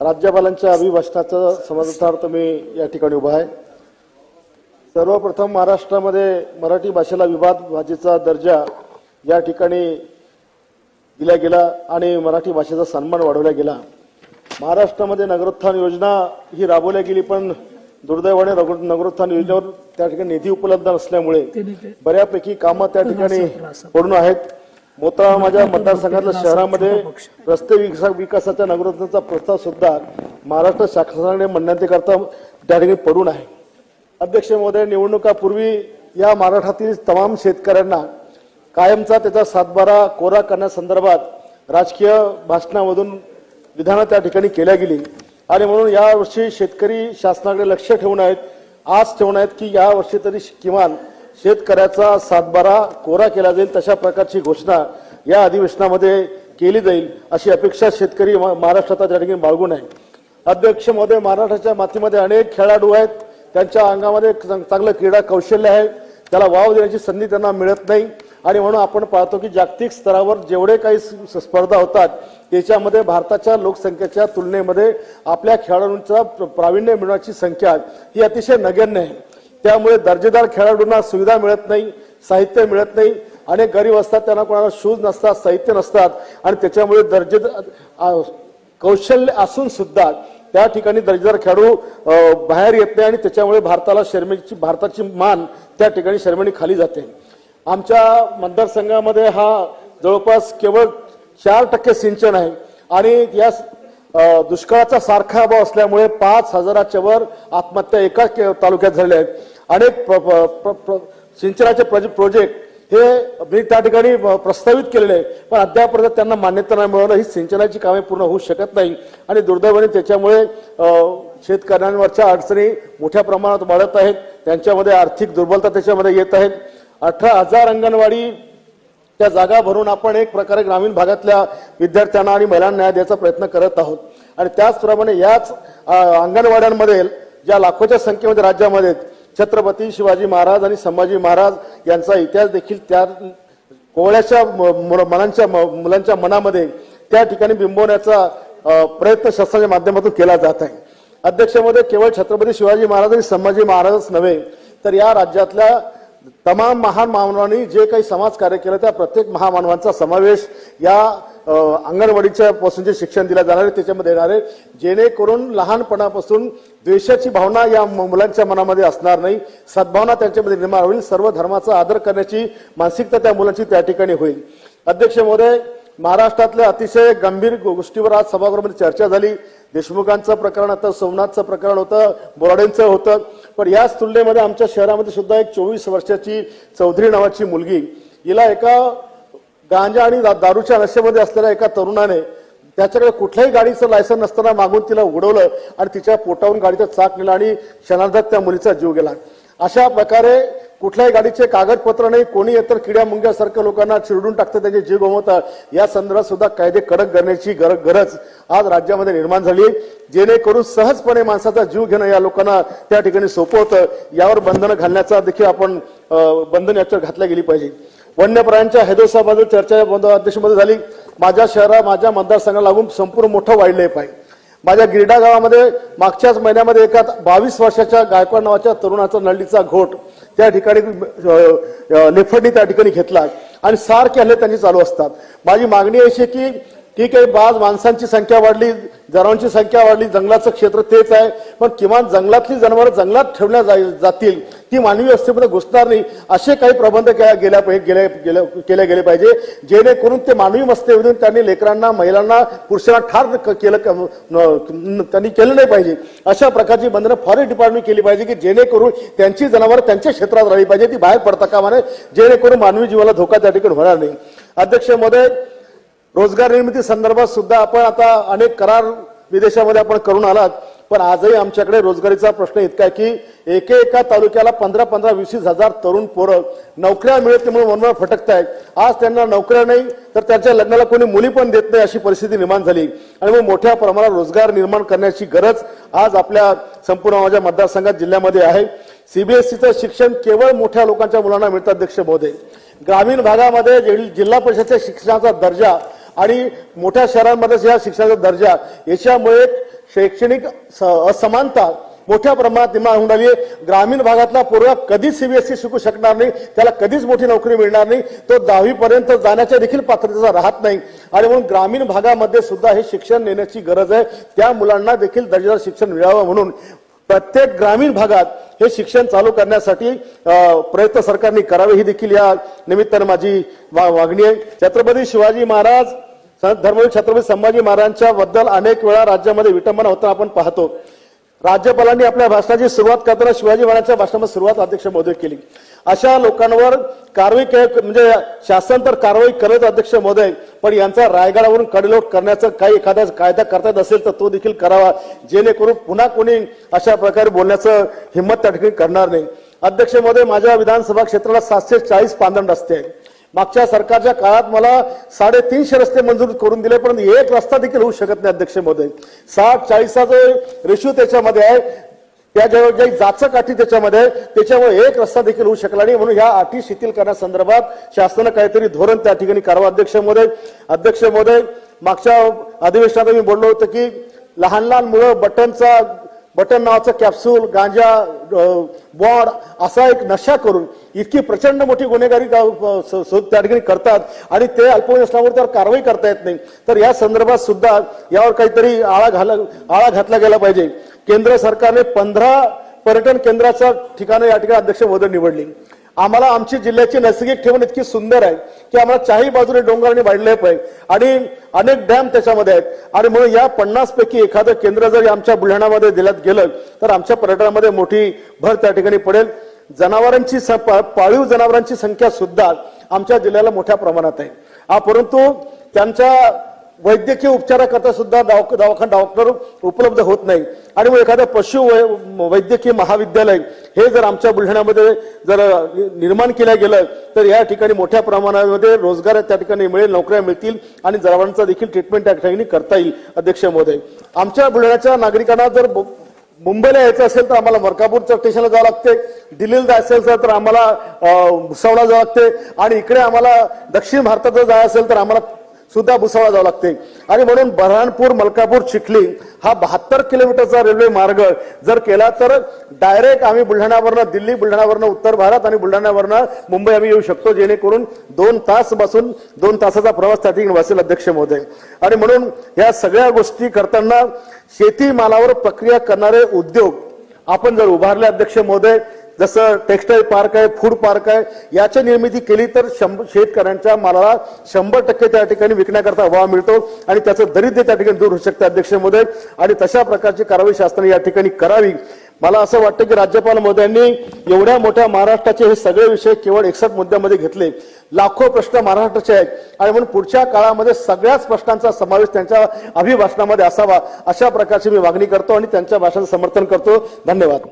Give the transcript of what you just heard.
राज्यपालांच्या अभिभाषणाचं समाजार्थ मी या ठिकाणी उभा आहे. सर्वप्रथम महाराष्ट्रामध्ये मराठी भाषेला विभाग भाषेचा दर्जा या ठिकाणी दिला गेला आणि मराठी भाषेचा सन्मान वाढवला गेला. महाराष्ट्रामध्ये नगरोत्थान योजना ही राबवल्या गेली पण दुर्दैवाने नगर- नगरोत्थान योजनेवर त्या ठिकाणी निधी उपलब्ध नसल्यामुळे बऱ्यापैकी कामं त्या ठिकाणी पडून आहेत. मोताळा माझ्या मतदारसंघातल्या शहरामध्ये रस्ते विकासा विकासाच्या नगरोत्थानाचा प्रस्ताव सुद्धा महाराष्ट्र शासनाने म्हणण्याकरता त्या ठिकाणी पडून आहे. अध्यक्ष महोदय निवडणुकापूर्वी या महाराष्ट्रातील तमाम शेतकऱ्यांना कायमचा त्याचा सातबारा कोरा करण्यासंदर्भात राजकीय भाषणामधून विधानं त्या ठिकाणी केल्या गेली. आणि म्हणून यावर्षी शेतकरी शासनाकडे लक्ष ठेवून आहेत आज ठेवून आहेत की यावर्षी तरी किमान शेतकऱ्याचा सातबारा कोरा केला जाईल तशा प्रकारची घोषणा या अधिवेशनामध्ये केली जाईल अशी अपेक्षा शेतकरी महाराष्ट्राचा महाराष्ट्रात त्या ठिकाणी बाळगून आहे. अध्यक्ष महोदय महाराष्ट्राच्या मातीमध्ये अनेक खेळाडू आहेत त्यांच्या अंगामध्ये चांगलं क्रीडा कौशल्य आहे त्याला वाव देण्याची संधी त्यांना मिळत नाही आणि म्हणून आपण पाहतो की जागतिक स्तरावर जेवढे काही स्पर्धा होतात त्याच्यामध्ये भारताच्या लोकसंख्येच्या तुलनेमध्ये आपल्या खेळाडूंचा प्र- प्रावीण्य मिळवण्याची संख्या ही अतिशय नगण्य आहे. त्यामुळे दर्जेदार खेळाडूंना सुविधा मिळत नाही साहित्य मिळत नाही अनेक गरीब असतात त्यांना कोणाला शूज नसतात साहित्य नसतात आणि त्याच्यामुळे दर्जेदार कौशल्य असून सुद्धा त्या ठिकाणी दर्जेदार खेळाडू बाहेर येत नाही आणि त्याच्यामुळे भारताला शर्मेची भारताची मान त्या ठिकाणी शर्मेने खाली जाते. आमच्या मतदारसंघामध्ये हा जवळपास केवळ चार टक्के सिंचन आहे आणि या दुष्काळाचा सारखा अभाव असल्यामुळे पाच हजाराच्या वर आत्महत्या एकाच तालुक्यात झाल्या आहेत. अनेक प्र- प्र- सिंचनाचे प्रोजेक्ट हे मी त्या ठिकाणी प्रस्तावित केलेले आहे पण अद्यापर्यंत त्यांना मान्यता नाही मिळवणं ही सिंचनाची कामे पूर्ण होऊ शकत नाही. आणि दुर्दैवाने त्याच्यामुळे शेतकऱ्यांवरच्या अडचणी मोठ्या प्रमाणात वाढत आहेत. त्यांच्यामध्ये आर्थिक दुर्बलता त्याच्यामध्ये येत आहेत अठरा हजार अंगणवाडी त्या जागा भरून आपण एक प्रकारे ग्रामीण भागातल्या विद्यार्थ्यांना आणि महिलांना न्याय द्यायचा प्रयत्न करत आहोत. आणि त्याचप्रमाणे याच अंगणवाड्यांमध्ये ज्या लाखोच्या संख्येमध्ये राज्यामध्ये छत्रपती शिवाजी महाराज आणि संभाजी महाराज यांचा इतिहास देखील त्या कोवळ्याच्या म- मनांच्या म- मुलांच्या मनामध्ये त्या ठिकाणी बिंबवण्याचा प्रयत्न शासनाच्या माध्यमातून केला जात आहे. अध्यक्षमध्ये केवळ छत्रपती शिवाजी महाराज आणि संभाजी महाराजच नव्हे तर या राज्यातल्या तमाम महान मानवांनी जे काही समाज कार्य केलं त्या प्रत्येक महामानवांचा समावेश या अंगणवाडीच्या पासून जे शिक्षण दिलं जाणार आहे त्याच्यामध्ये येणार आहे. जेणेकरून लहानपणापासून द्वेषाची भावना या मुलांच्या मनामध्ये असणार नाही. सद्भावना त्यांच्यामध्ये निर्माण होईल. सर्व धर्माचा आदर करण्याची मानसिकता त्या मुलांची त्या ठिकाणी होईल. अध्यक्ष महोदय महाराष्ट्रातल्या अतिशय गंभीर गोष्टीवर आज सभागृहामध्ये चर्चा झाली. देशमुखांचं प्रकरण आता सोमनाथचं प्रकरण होतं बोराडेंचं होतं. पण याच तुलनेमध्ये आमच्या शहरामध्ये सुद्धा एक चोवीस वर्षाची चौधरी नावाची मुलगी हिला एका गांजा आणि दा- दारूच्या नशेमध्ये असलेल्या एका तरुणाने त्याच्याकडे कुठल्याही गाडीचं लायसन नसताना मागून तिला उडवलं आणि तिच्या पोटावरून गाडीचा चाक नेला आणि क्षणार्धात त्या मुलीचा जीव गेला. अशा प्रकारे कुठल्याही गाडीचे कागदपत्र नाही कोणी येतर किड्या मुंग्यासारख्या लोकांना चिरडून टाकतं त्यांचे जीव गमवतात या संदर्भात सुद्धा कायदे कडक करण्याची गर- गरज आज राज्यामध्ये निर्माण झाली आहे. जेणेकरून सहजपणे माणसाचा जीव घेणं या लोकांना त्या ठिकाणी सोपं होतं. यावर बंधनं घालण्याचा देखील आपण बंधन याच्यावर घातल्या गेली पाहिजे. वन्य प्राण्यांच्या हैदोसाबद्दल चर्चा अध्यक्षमध्ये झाली. माझ्या शहरा माझ्या मतदारसंघाला लागून संपूर्ण मोठं वाईल्ड लाईफ आहे माझ्या गिरडा गावामध्ये मागच्याच महिन्यामध्ये एका बावीस वर्षाच्या गायकवाड नावाच्या तरुणाचा नळीचा घोट त्या ठिकाणी लेफडनी त्या ठिकाणी घेतला. आणि सारखे हल्ले त्यांची चालू असतात. माझी मागणी अशी आहे की ठीक आहे बाज माणसांची संख्या वाढली जनावरांची संख्या वाढली जंगलाचं क्षेत्र तेच आहे पण किमान जंगलातली जनावरं जंगलात ठेवल्या जा जातील. ती मानवी व्यवस्थेमध्ये घुसणार नाही असे काही प्रबंध गेल्या पाहिजे गेले गेले केले गेले पाहिजे जेणेकरून ते मानवी मस्तेमधून त्यांनी लेकरांना महिलांना पुरुषांना ठार केलं त्यांनी केलं नाही पाहिजे. अशा प्रकारची बंधनं फॉरेस्ट डिपार्टमेंट केली पाहिजे की जेणेकरून त्यांची जनावरं त्यांच्या क्षेत्रात राहिली पाहिजे ती बाहेर पडता कामा नये जेणेकरून मानवी जीवाला धोका त्या ठिकाणी होणार नाही. अध्यक्ष महोदय रोजगार निर्मिती संदर्भात सुद्धा आपण आता अनेक करार विदेशामध्ये आपण करून आलात पण आजही आमच्याकडे रोजगारीचा प्रश्न इतका आहे की एके एका तालुक्याला पंधरा पंधरा वीस वीस हजार तरुण पोरं नोकऱ्या मिळत नाही म्हणून वनवर फटकत आहेत आज त्यांना नोकऱ्या नाही तर त्यांच्या लग्नाला कोणी मुली पण देत नाही अशी परिस्थिती निर्माण झाली. आणि मग मोठ्या प्रमाणात रोजगार निर्माण करण्याची गरज आज आपल्या संपूर्ण माझ्या मतदारसंघात जिल्ह्यामध्ये आहे. सीबीएसईचं शिक्षण केवळ मोठ्या लोकांच्या मुलांना मिळतं अध्यक्ष महोदय. ग्रामीण भागामध्ये जिल्हा परिषदेच्या शिक्षणाचा दर्जा आणि मोठ्या शहरांमध्ये या शिक्षणाचा दर्जा याच्यामुळे शैक्षणिक स- असमानता मोठ्या प्रमाणात निर्माण होऊन राहिली आहे. ग्रामीण भागातला पोरगा कधीच सीबीएसई शिकू शकणार नाही त्याला कधीच मोठी नोकरी मिळणार नाही तो दहावीपर्यंत जाण्याच्या देखील पात्रतेचा राहत नाही. आणि म्हणून ग्रामीण भागामध्ये सुद्धा हे शिक्षण नेण्याची गरज आहे. त्या मुलांना देखील दर्जेदार शिक्षण मिळावं म्हणून प्रत्येक ग्रामीण भागात हे शिक्षण चालू करण्यासाठी प्रयत्न सरकारने करावे ही देखील या निमित्तानं माझी वा- मागणी आहे. छत्रपती शिवाजी महाराज संत धर्मवीर छत्रपती संभाजी महाराजांच्या बद्दल अनेक वेळा राज्यामध्ये विटंबना होताना आपण पाहतो. राज्यपालांनी आपल्या भाषणाची सुरुवात करताना शिवाजी महाराजांच्या भाषणामध्ये सुरुवात अध्यक्ष महोदय केली. अशा लोकांवर कारवाई के- म्हणजे शासन तर कारवाई करत अध्यक्ष महोदय पण यांचा रायगडावरून कडलोट करण्याचा काही एखादा कायदा करता येत असेल तर तो देखील करावा जेणेकरून पुन्हा कोणी अशा प्रकारे बोलण्याचं हिंमत त्या ठिकाणी करणार नाही. अध्यक्ष महोदय माझ्या विधानसभा क्षेत्राला सातशे चाळीस पांदण रस्ते आहेत मागच्या सरकारच्या काळात मला साडेतीनशे रस्ते मंजूर करून दिले परंतु एक रस्ता देखील होऊ शकत नाही अध्यक्ष महोदय. साठ चाळीसचा जो रेशो त्याच्यामध्ये आहे त्या ज्या ज्या जाचक अटी त्याच्यामध्ये त्याच्यामुळे एक रस्ता देखील होऊ शकला नाही. म्हणून ह्या अटी शिथिल करण्यासंदर्भात शासनानं काहीतरी धोरण त्या ठिकाणी करावं. अध्यक्ष महोदय अध्यक्ष महोदय मागच्या अधिवेशनात मी बोललो होतो की लहान लहान मुलं बटनचा बटन नावाचं कॅप्सूल गांजा बॉड असा एक नशा करून इतकी प्रचंड मोठी गुन्हेगारी त्या ठिकाणी करतात आणि ते अल्पवयीन असल्यामुळे त्यावर कारवाई करता येत नाही. तर या संदर्भात सुद्धा यावर काहीतरी आळा घाला आळा घातला गेला पाहिजे. केंद्र सरकारने पंधरा पर्यटन केंद्राच्या ठिकाणं या ठिकाणी अध्यक्ष महोदय निवडली. आम्हाला आमची जिल्ह्याची नैसर्गिक ठेवण इतकी सुंदर आहे की आम्हाला चारही बाजूने डोंगर आणि पाहिजे आणि अनेक डॅम त्याच्यामध्ये आहेत. आणि म्हणून या पन्नास पैकी एखादं केंद्र जर आमच्या बुलढाण्यामध्ये दिल्यात गेलं तर आमच्या पर्यटनामध्ये मोठी भर त्या ठिकाणी पडेल. जनावरांची पाळीव जनावरांची संख्या सुद्धा आमच्या जिल्ह्याला मोठ्या प्रमाणात आहे. हा परंतु त्यांच्या वैद्यकीय उपचाराकरता सुद्धा दवाख दवाखाना डॉक्टर उपलब्ध होत नाही. आणि मग एखादं पशु वै- वैद्यकीय महाविद्यालय हे जर आमच्या बुलढाण्यामध्ये जर निर्माण केलं गेलं तर या ठिकाणी मोठ्या प्रमाणामध्ये रोजगार त्या ठिकाणी मिळेल नोकऱ्या मिळतील आणि जनावरांचा देखील ट्रीटमेंट त्या ठिकाणी करता येईल अध्यक्ष महोदय. आमच्या बुलढाण्याच्या नागरिकांना जर मुंबईला यायचं असेल तर आम्हाला मरकापूरच्या स्टेशनला जावं लागते दिल्लीला जायचं असेल तर आम्हाला अं, भुसावळला जावं लागते आणि इकडे आम्हाला दक्षिण भारतात जर जायचं असेल तर आम्हाला सुद्धा भुसावळा जावं लागते. आणि म्हणून बऱ्हाणपूर मलकापूर चिखली हा बहात्तर किलोमीटरचा रेल्वे मार्ग जर केला तर डायरेक्ट आम्ही बुलढाण्यावरनं दिल्ली बुलढाण्यावरनं उत्तर भारत आणि बुलढाण्यावरनं मुंबई आम्ही येऊ शकतो. जेणेकरून दोन तास बसून दोन तासाचा प्रवास त्या ठिकाणी वाचेल अध्यक्ष महोदय. आणि म्हणून या सगळ्या गोष्टी करताना शेतीमालावर प्रक्रिया करणारे उद्योग आपण जर उभारले अध्यक्ष महोदय जसं टेक्सटाईल पार्क आहे फूड पार्क आहे याची निर्मिती केली तर शंभर शेतकऱ्यांच्या मालाला शंभर टक्के त्या ठिकाणी विकण्याकरता वाव मिळतो आणि त्याचं दरिद्र त्या ठिकाणी दूर होऊ शकतं अध्यक्ष आणि तशा प्रकारची कारवाई शासनाने या ठिकाणी करावी. मला असं वाटतं की राज्यपाल महोदयांनी एवढ्या मोठ्या महाराष्ट्राचे हे सगळे विषय केवळ एकसठ मुद्द्यामध्ये घेतले. लाखो प्रश्न महाराष्ट्राचे आहेत. आणि म्हणून पुढच्या काळामध्ये सगळ्याच प्रश्नांचा समावेश त्यांच्या अभिभाषणामध्ये असावा अशा प्रकारची मी मागणी करतो आणि त्यांच्या भाषणाचं समर्थन करतो. धन्यवाद.